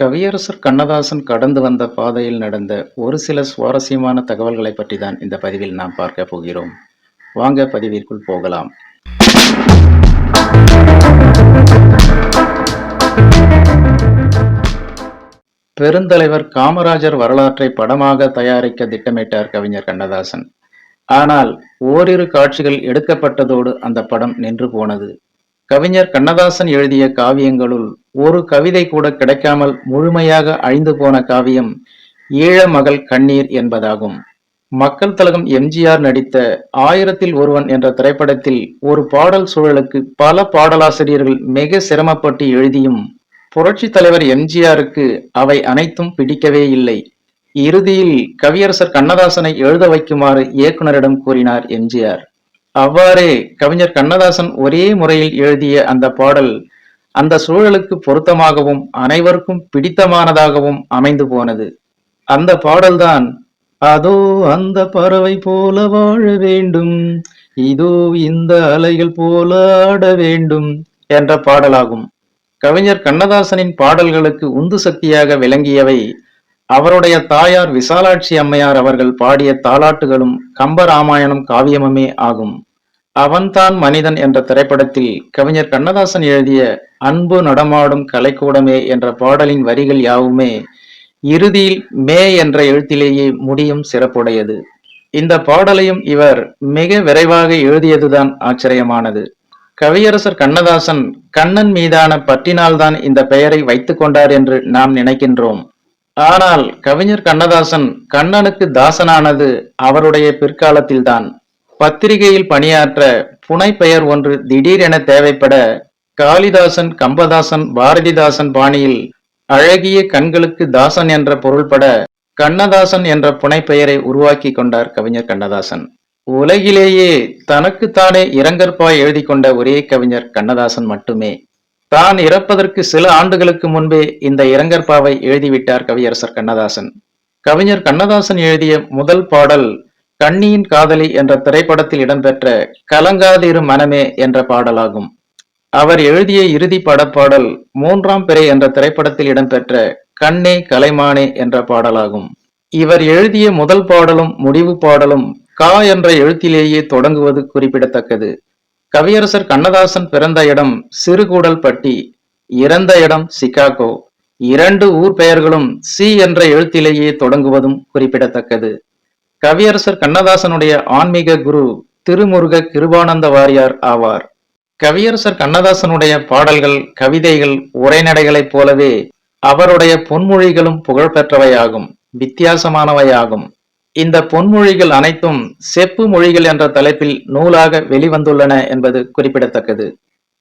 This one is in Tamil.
கவியரசர் கண்ணதாசன் கடந்து வந்த பாதையில் நடந்த ஒரு சில சுவாரஸ்யமான தகவல்களை பற்றி தான் இந்த பதிவில் நாம் பார்க்க போகிறோம். வாங்க பதிவிற்குள் போகலாம். பெருந்தலைவர் காமராஜர் வரலாற்றை படமாக தயாரிக்க திட்டமிட்டார் கவிஞர் கண்ணதாசன். ஆனால் ஓரிரு காட்சிகள் எடுக்கப்பட்டதோடு அந்த படம் நின்று போனது. கவிஞர் கண்ணதாசன் எழுதிய காவியங்களுள் ஒரு கவிதை கூட கிடைக்காமல் முழுமையாக அழிந்து போன காவியம் ஈழ மகள் கண்ணீர் என்பதாகும். மக்கள் தலகம் எம்ஜிஆர் நடித்த ஆயிரத்தில் ஒருவன் என்ற திரைப்படத்தில் ஒரு பாடல் சூழலுக்கு பல பாடலாசிரியர்கள் மிக சிரமப்பட்டு எழுதியும் புரட்சி தலைவர் எம்ஜிஆருக்கு அவை அனைத்தும் பிடிக்கவே இல்லை. இறுதியில் கவியரசர் கண்ணதாசனை எழுத வைக்குமாறு இயக்குனரிடம் கூறினார் எம்ஜிஆர். அவ்வாறே கவிஞர் கண்ணதாசன் ஒரே முறையில் எழுதிய அந்த பாடல் அந்த சூழலுக்கு பொருத்தமாகவும் அனைவருக்கும் பிடித்தமானதாகவும் அமைந்து போனது. அந்த பாடல்தான் அதோ அந்த பறவை போல வாழ வேண்டும் இதோ இந்த அலைகள் போல ஆட வேண்டும் என்ற பாடலாகும். கவிஞர் கண்ணதாசனின் பாடல்களுக்கு உந்து சக்தியாக விளங்கியவை அவருடைய தாயார் விசாலாட்சி அம்மையார் அவர்கள் பாடிய தாலாட்டுகளும் கம்பராமாயணம் காவியமுமே ஆகும். அவன்தான் மனிதன் என்ற திரைப்படத்தில் கவிஞர் கண்ணதாசன் எழுதிய அன்பு நடமாடும் கலைக்கூடமே என்ற பாடலின் வரிகள் யாவுமே இறுதியில் மே என்ற எழுத்திலேயே முடியும் சிறப்புடையது. இந்த பாடலையும் இவர் மிக விரைவாக எழுதியதுதான் ஆச்சரியமானது. கவியரசர் கண்ணதாசன் கண்ணன் மீதான பற்றினால்தான் இந்த பெயரை வைத்துக் கொண்டார் என்று நாம் நினைக்கின்றோம். ஆனால் கவிஞர் கண்ணதாசன் கண்ணனுக்கு தாசனானது அவருடைய பிற்காலத்தில்தான். பத்திரிகையில் பணியாற்ற புனை பெயர் ஒன்று திடீரென தேவைப்பட காளிதாசன் கம்பதாசன் பாரதிதாசன் பாணியில் அழகிய கண்களுக்கு தாசன் என்ற பொருள்பட கண்ணதாசன் என்ற புனைப்பெயரை உருவாக்கி கொண்டார் கவிஞர் கண்ணதாசன். உலகிலேயே தனக்குத்தானே இரங்கற்பாய் எழுதி கொண்ட ஒரே கவிஞர் கண்ணதாசன் மட்டுமே. தான் இறப்பதற்கு சில ஆண்டுகளுக்கு முன்பே இந்த இரங்கற்பாவை எழுதிவிட்டார் கவியரசர் கண்ணதாசன். கவிஞர் கண்ணதாசன் எழுதிய முதல் பாடல் கண்ணியின் காதலி என்ற திரைப்படத்தில் இடம்பெற்ற கலங்காதிரு மனமே என்ற பாடலாகும். அவர் எழுதிய இறுதி படப்பாடல் மூன்றாம் பிறை என்ற திரைப்படத்தில் இடம்பெற்ற கண்ணே கலைமானே என்ற பாடலாகும். இவர் எழுதிய முதல் பாடலும் முடிவு பாடலும் கா என்ற எழுத்திலேயே தொடங்குவது குறிப்பிடத்தக்கது. கவியரசர் கண்ணதாசன் பிறந்த இடம் சிறுகூடல்பட்டி இறந்த இடம் சிகாகோ. இரண்டு ஊர் பெயர்களும் சி என்ற எழுத்திலேயே தொடங்குவதும் குறிப்பிடத்தக்கது. கவியரசர் கண்ணதாசனுடைய ஆன்மீக குரு திருமுருக கிருபானந்த வாரியார் ஆவார். கவியரசர் கண்ணதாசனுடைய பாடல்கள் கவிதைகள் உரைநடைகளைப் போலவே அவருடைய பொன்மொழிகளும் புகழ்பெற்றவையாகும் வித்தியாசமானவையாகும். இந்த பொன்மொழிகள் அனைத்தும் செப்பு மொழிகள் என்ற தலைப்பில் நூலாக வெளிவந்துள்ளன என்பது குறிப்பிடத்தக்கது.